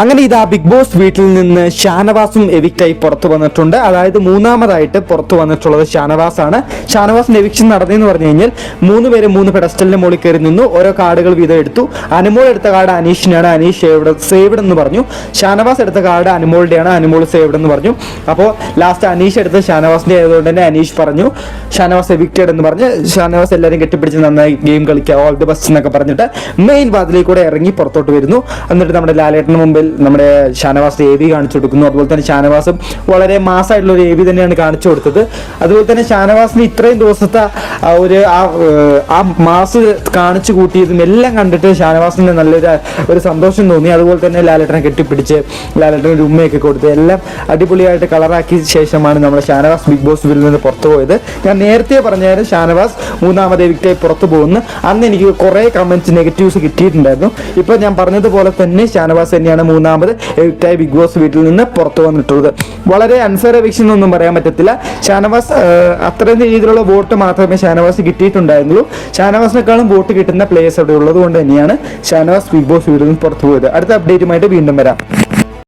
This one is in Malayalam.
അങ്ങനെ ഇതാ ബിഗ് ബോസ് വീട്ടിൽ നിന്ന് ഷാനവാസും എവിക്റ്റായി പുറത്തു വന്നിട്ടുണ്ട്. അതായത് മൂന്നാമതായിട്ട് പുറത്തു വന്നിട്ടുള്ളത് ഷാനവാസ് ആണ് ഷാനവാസിന്റെ എവിക്ഷൻ നടന്നെന്ന് പറഞ്ഞു കഴിഞ്ഞാൽ മൂന്ന് പേര് മൂന്ന് പെഡസ്റ്റലിന്റെ മുകളിൽ കയറി നിന്നു. ഓരോ കാർഡുകൾ വീതം എടുത്തു. അനുമോൾ എടുത്ത കാർഡ് അനീഷിനാണ്. അനീഷ് സേവ്ഡ് സേവ്ഡ് എന്ന് പറഞ്ഞു. ഷാനവാസ് എടുത്ത കാർഡ് അനുമോളുടെയാണ്. അനുമോൾ സേവ്ഡ് എന്ന് പറഞ്ഞു. അപ്പോൾ ലാസ്റ്റ് അനീഷ് എടുത്ത് ഷാനവാസിന്റെ ആയതുകൊണ്ട് തന്നെ അനീഷ് പറഞ്ഞു. ഷാനവാസ് എവിക്റ്റഡ് എന്ന് പറഞ്ഞ് ഷാനവാസ് എല്ലാവരും കെട്ടിപ്പിടിച്ച് നന്നായി ഗെയിം കളിക്കുക ഓൾ ദി ബെസ്റ്റ് എന്നൊക്കെ പറഞ്ഞിട്ട് മെയിൻ വാതിലേക്ക് കൂടെ ഇറങ്ങി പുറത്തോട്ട് വരുന്നു. എന്നിട്ട് നമ്മുടെ ലാലേട്ടന് മുമ്പിൽ നമ്മുടെ ഷാനവാസ് എ വി കാണിച്ചു കൊടുക്കുന്നു. അതുപോലെ തന്നെ ഷാനവാസും വളരെ മാസമായിട്ടുള്ള ഒരു എ വി തന്നെയാണ് കാണിച്ചു കൊടുത്തത്. അതുപോലെ തന്നെ ഷാനവാസിന് ഇത്രയും ദിവസത്തെ ഒരു ആ ആ മാസ് കാണിച്ചു കൂട്ടിയതും എല്ലാം കണ്ടിട്ട് ഷാനവാസിന് നല്ലൊരു ഒരു സന്തോഷം തോന്നി. അതുപോലെ തന്നെ ലാലേട്ടനെ കെട്ടിപ്പിടിച്ച് ലാലേട്ടനെ ഒരു ഉമ്മയൊക്കെ കൊടുത്ത് എല്ലാം അടിപൊളിയായിട്ട് കളറാക്കിയ ശേഷമാണ് നമ്മുടെ ഷാനവാസ് ബിഗ് ബോസ് വീട്ടിൽ നിന്ന് പുറത്തു പോയത്. ഞാൻ നേരത്തെ പറഞ്ഞായിരുന്നു ഷാനവാസ് മൂന്നാമത് വിക്റ്റായി പുറത്തു പോകുന്നു. അന്ന് എനിക്ക് കുറേ കമന്റ്സ് നെഗറ്റീവ്സ് കിട്ടിയിട്ടുണ്ടായിരുന്നു. ഇപ്പോൾ ഞാൻ പറഞ്ഞതുപോലെ തന്നെ ഷാനവാസ് തന്നെയാണ് മൂന്നാമത് എഴുത്തായി ബിഗ് ബോസ് വീട്ടിൽ നിന്ന് പുറത്തു വന്നിട്ടുള്ളത്. വളരെ അൺഫെയർ എവിക്ഷൻ പറയാൻ പറ്റത്തില്ല. ഷാനവാസ് അത്തരം രീതിയിലുള്ള വോട്ട് മാത്രമേ ഷാനവാസ് കിട്ടിയിട്ടുണ്ടായിരുന്നുള്ളൂ. ഷാനവാസിനേക്കാളും വോട്ട് കിട്ടുന്ന പ്ലേയേഴ്സ് അവിടെ ഉള്ളത് കൊണ്ട് തന്നെയാണ് ഷാനവാസ് ബിഗ് ബോസ് വീട്ടിൽ നിന്ന് പുറത്തു പോയത്. അടുത്ത അപ്ഡേറ്റുമായിട്ട് വീണ്ടും വരാം.